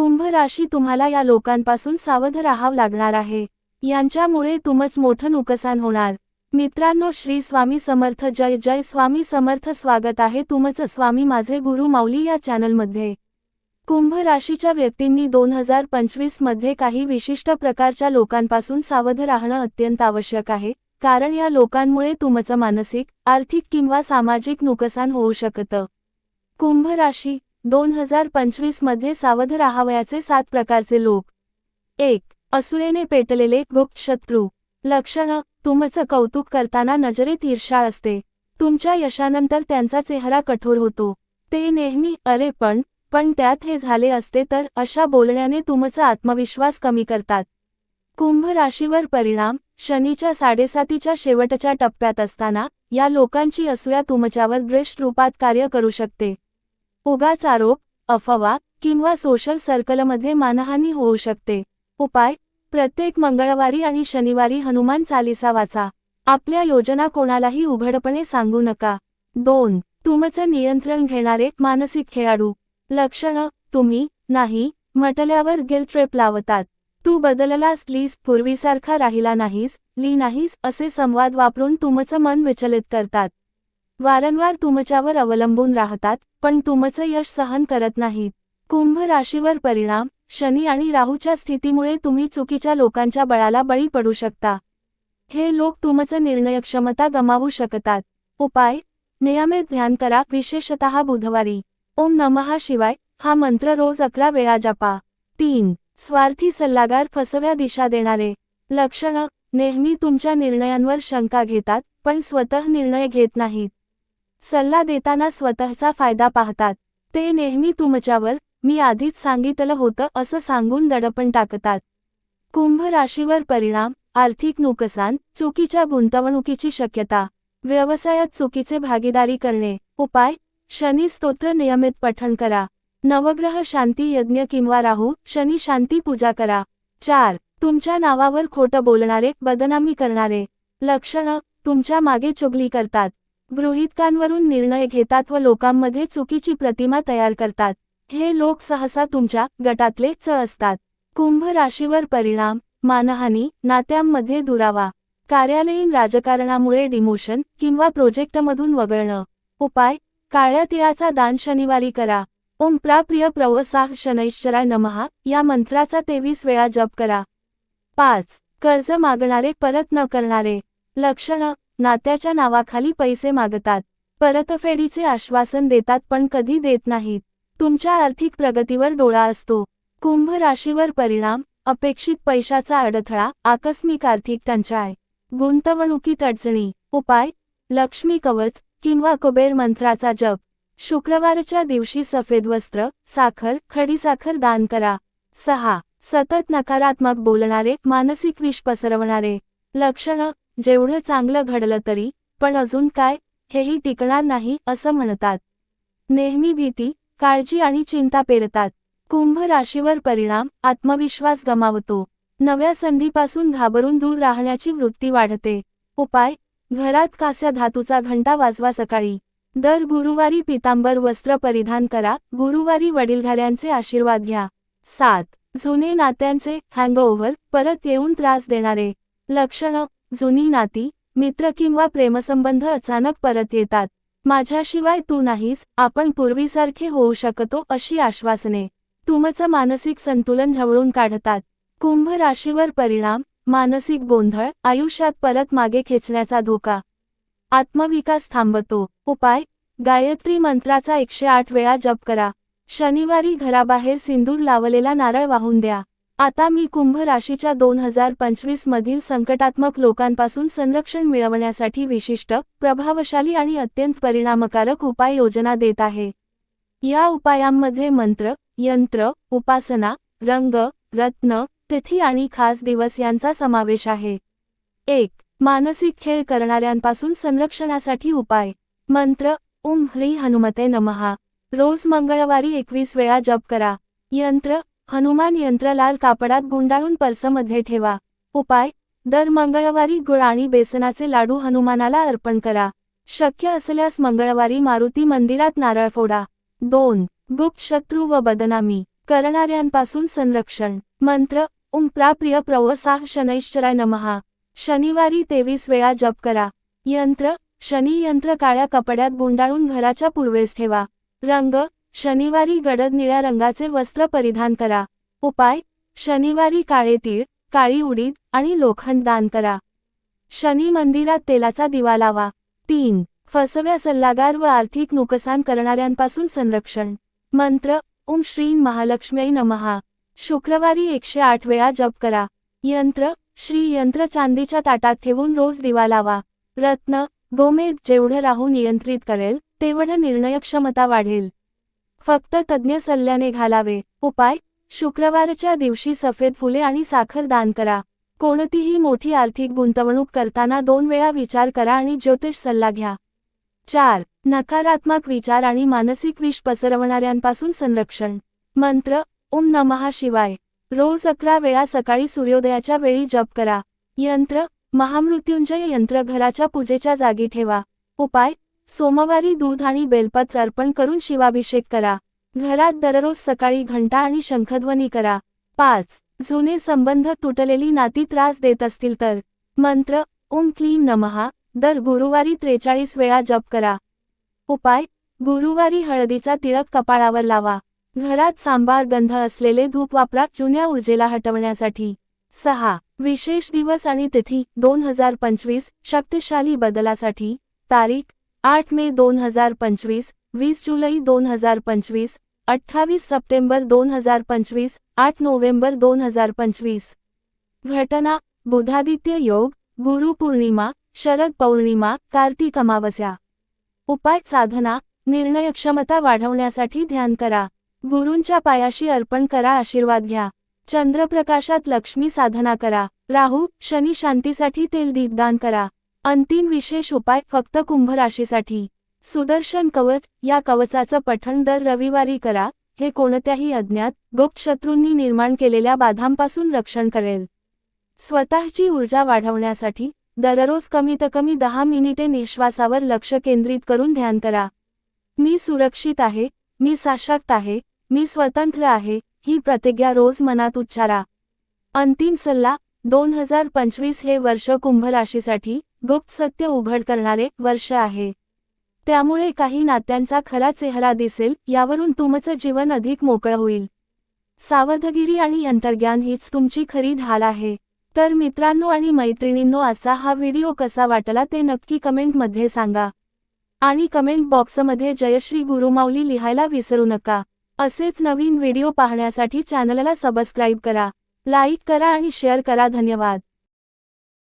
कुंभ राशी तुम्हाला या लोकांपासून सावध राहावं लागणार आहे. यांच्यामुळे तुमच मोठं नुकसान होणार. मित्रांनो श्री स्वामी समर्थ जय जय स्वामी समर्थ स्वागत आहे तुमचं स्वामी माझे गुरु माऊली या चॅनलमध्ये. कुंभ राशीच्या व्यक्तींनी दोन हजार पंचवीसमध्ये काही विशिष्ट प्रकारच्या लोकांपासून सावध राहणं अत्यंत आवश्यक आहे कारण या लोकांमुळे तुमचं मानसिक आर्थिक किंवा सामाजिक नुकसान होऊ शकतं. कुंभ राशी दोन हजार पंचवीसमध्ये सावध राहावयाचे सात प्रकारचे लोक. एक असूयेने पेटलेले गुप्त शत्रू लक्षणं तुमचं कौतुक करताना नजरेत ईर्षा असते. तुमच्या यशानंतर त्यांचा चेहरा कठोर होतो. ते नेहमी अरे पण पण त्यात हे झाले असते तर अशा बोलण्याने तुमचा आत्मविश्वास कमी करतात. कुंभ राशीवर परिणाम शनीच्या साडेसातीच्या शेवटच्या टप्प्यात असताना या लोकांची असूया तुमच्यावर दृष्ट रूपात कार्य करू शकते. उगाच आरोप अफवा किंवा सोशल सर्कलमध्ये मानहानी होऊ शकते. उपाय प्रत्येक मंगळवारी आणि शनिवारी हनुमान चालिसा वाचा. आपल्या योजना कोणालाही उघडपणे सांगू नका. दोन तुमचं नियंत्रण घेणारे मानसिक खेळाडू. लक्षणं तुम्ही नाही म्हटल्यावर गिल ट्रेप लावतात. तू बदललास प्लीज पूर्वीसारखा राहिला नाहीस ली नाहीस असे संवाद वापरून तुमचं मन विचलित करतात. वारंवार तुमच्यावर अवलंबून राहतात पण तुमचं यश सहन करत नाहीत. कुंभ राशीवर परिणाम शनी आणि राहूच्या स्थितीमुळे तुम्ही चुकीच्या लोकांच्या बळाला बळी पडू शकता. हे लोक तुमचं निर्णयक्षमता गमावू शकतात. उपाय नियमित ध्यान करा विशेषतः बुधवारी. ओम नमहा शिवाय हा मंत्र रोज अकरा वेळा जपा. तीन स्वार्थी सल्लागार फसव्या दिशा देणारे. लक्षणं नेहमी तुमच्या निर्णयांवर शंका घेतात पण स्वतः निर्णय घेत नाहीत. सल्ला देताना स्वतःचा फायदा पाहतात. ते नेहमी तुमच्यावर मी आधीच सांगितलं होतं असं सांगून दडपण टाकतात. कुंभ राशीवर परिणाम आर्थिक नुकसान चुकीच्या गुंतवणुकीची शक्यता व्यवसायात चुकीचे भागीदारी करणे उपाय शनी स्तोत्र नियमित पठण करा. नवग्रह शांती यज्ञ किंवा राहू शनी शांती पूजा करा. चार तुमच्या नावावर खोटं बोलणारे बदनामी करणारे. लक्षणं तुमच्या मागे चुगली करतात. गृहितकांवरून निर्णय घेतात व लोकांमध्ये चुकीची प्रतिमा तयार करतात. हे लोक सहसा तुमच्या गटातले च असतात. कुंभ राशीवर परिणाम मानहानी नात्यांमध्ये दुरावा कार्यालयीन राजकारणामुळे डिमोशन किंवा प्रोजेक्टमधून वगळणं. उपाय काळ्या तिळाचा दान शनिवारी करा. ओम प्राप्रिय प्रवसाह शनैश्चराय नमहा या मंत्राचा तेवीस वेळा जप करा. पाच कर्ज मागणारे परत न करणारे. लक्षणं नात्याच्या नावाखाली पैसे मागतात. परतफेडीचे आश्वासन देतात पण कधी देत नाहीत. तुमच्या आर्थिक प्रगतीवर डोळा असतो. कुंभ राशीवर परिणाम अपेक्षित पैशाचा अडथळा आकस्मिक आर्थिक टंचाय गुंतवणुकीत अडचणी उपाय लक्ष्मी कवच किंवा कुबेर मंत्राचा जप. शुक्रवारच्या दिवशी सफेद वस्त्र साखर खडीसाखर दान करा. सहा. सतत नकारात्मक बोलणारे मानसिक विष पसरवणारे. लक्षणं जेवढं चांगलं घडलं तरी पण अजून काय हेही टिकणार नाही असं म्हणतात. नेहमी भीती काळजी आणि चिंता पेरतात. कुंभ राशीवर परिणाम आत्मविश्वास गमावतो. नव्या संधीपासून घाबरून दूर राहण्याची वृत्ती वाढते. उपाय घरात कास्या धातूचा घंटा वाजवा सकाळी. दर गुरुवारी पितांबर वस्त्र परिधान करा गुरुवारी वडीलधाऱ्यांचे आशीर्वाद घ्या. सात जुने नात्यांचे हँगओव्हर परत येऊन त्रास देणारे. लक्षणं जुनी नाती मित्र किंवा प्रेमसंबंध अचानक परत येतात. माझ्याशिवाय तू नाहीस आपण पूर्वीसारखे होऊ शकतो अशी आश्वासने. तुमचं मानसिक संतुलन ढवळून काढतात. कुंभ राशीवर परिणाम मानसिक गोंधळ आयुष्यात परत मागे खेचण्याचा धोका. आत्मविकास थांबतो उपाय गायत्री मंत्राचा एकशे आठ वेळा जप करा. शनिवारी घराबाहेर सिंदूर लावलेला नारळ वाहून द्या. आता मी कुंभ राशीच्या दोन हजार पंचवीस मधील संकटात्मक लोकांपासून संरक्षण मिळवण्यासाठी विशिष्ट प्रभावशाली आणि अत्यंत परिणामकारक उपाययोजना देत आहे. या उपायांमध्ये मंत्र यंत्र उपासना रंग रत्न तिथी आणि खास दिवस यांचा समावेश आहे. एक मानसिक खेळ करणाऱ्यांपासून संरक्षणासाठी उपाय. मंत्र ओम ह्री हनुमते नमहा रोज मंगळवारी एकवीस वेळा जप करा. यंत्र हनुमान यंत्र लाल कापडात गुंडाळून पर्समध्ये ठेवा. उपाय दर मंगळवारी गुळ आणि बेसनाचे लाडू हनुमानाला अर्पण करा. शक्य असल्यास मंगळवारी मारुती मंदिरात नारळ फोडा. दोन गुप्त शत्रू व बदनामी करणाऱ्यांपासून संरक्षण. मंत्र ओम प्राप्रिय प्रवसाह शनैश्चराय नमहा शनिवारी तेवीस वेळा जप करा. यंत्र शनी यंत्र काळ्या कपड्यात गुंडाळून घराच्या पूर्वेस ठेवा. रंग शनिवारी गडद निळ्या रंगाचे वस्त्र परिधान करा. उपाय शनिवारी काळे तीळ काळी उडीद आणि लोखंड दान करा. शनी मंदिरात तेलाचा दिवा लावा. तीन फसव्या सल्लागार व आर्थिक नुकसान करणाऱ्यांपासून संरक्षण. मंत्र ओम श्री महालक्ष्मी नमहा शुक्रवारी एकशे आठ वेळा जप करा. यंत्र श्री यंत्र चांदीच्या ताटात ठेवून रोज दिवा लावा. रत्न गोमेद जेवढं राहू नियंत्रित करेल तेवढं निर्णय क्षमता वाढेल. फक्त तज्ज्ञ सल्ल्याने घालावे. उपाय शुक्रवारच्या दिवशी सफेद फुले आणि साखर दान करा. कोणतीही मोठी आर्थिक गुंतवणूक करताना दोन वेळा विचार करा आणि ज्योतिष सल्ला घ्या. चार नकारात्मक विचार आणि मानसिक विष पसरवणाऱ्यांपासून संरक्षण. मंत्र ओम नमहा शिवाय. रोज अकरा वेळा सकाळी सूर्योदयाच्या वेळी जप करा. यंत्र महामृत्युंजय यंत्र घराच्या पूजेच्या जागी ठेवा. उपाय सोमवारी दूध आणि बेलपत्र अर्पण करून शिवाभिषेक करा. घरात दररोज सकाळी घंटा आणि शंखध्वनी करा. पाच. जुने संबंध तुटलेली नाती त्रास देत असतील तर. मंत्र ओम क्लीम नमहा दर गुरुवारी त्रेचाळीस वेळा जप करा. उपाय गुरुवारी हळदीचा तिळक कपाळावर लावा. घरात सांबार गंध असलेले धूप वापरा जुन्या ऊर्जेला हटवण्यासाठी. सहा. विशेष दिवस आणि तिथी दोन हजार पंचवीस शक्तिशाली बदलासाठी. तारीख आठ मे दोन हजार पंचवीस वीस जुलै दोन हजार पंचवीस अठ्ठावीस सप्टेंबर दोन हजार पंचवीस आठ नोव्हेंबर दोन हजार पंचवीस. घटना बुधादित्य योग गुरुपौर्णिमा शरद पौर्णिमा कार्तिक अमावस्या. उपाय साधना निर्णयक्षमता वाढवण्यासाठी ध्यान करा. गुरूंच्या पायाशी अर्पण करा आशीर्वाद घ्या. चंद्रप्रकाशात लक्ष्मी साधना करा. राहू शनी शांतीसाठी तेल दीपदान करा. अंतिम विशेष उपाय फक्त कुंभराशीसाठी. सुदर्शन कवच या कवचाचं पठण दर रविवारी करा हे कोणत्याही अज्ञात गुप्त शत्रूंनी निर्माण केलेल्या बाधांपासून रक्षण करेल. स्वतःची ऊर्जा वाढवण्यासाठी दररोज कमीत कमी दहा मिनिटे निश्वासावर लक्ष केंद्रित करून ध्यान करा. मी सुरक्षित आहे मी सशक्त आहे मी स्वतंत्र आहे ही प्रतिज्ञा रोज मनात उच्चारा. अंतिम सल्ला दोन हजार पंचवीस हे वर्ष कुंभ राशीसाठी गुप्त सत्य उघड करणारे वर्ष आहे. त्यामुळे काही नात्यांचा खरा चेहरा दिसेल यावरून तुमचं जीवन अधिक मोकळं होईल. सावधगिरी आणि अंतर्ज्ञान हीच तुमची खरी ढाल आहे. तर मित्रांनो आणि मैत्रिणींनो असा हा व्हिडिओ कसा वाटला ते नक्की कमेंटमध्ये सांगा. आणि कमेंट बॉक्समध्ये जयश्री गुरुमाऊली लिहायला विसरू नका. असेच नवीन व्हिडिओ पाहण्यासाठी चॅनलला सबस्क्राईब करा लाईक करा आणि शेअर करा. धन्यवाद.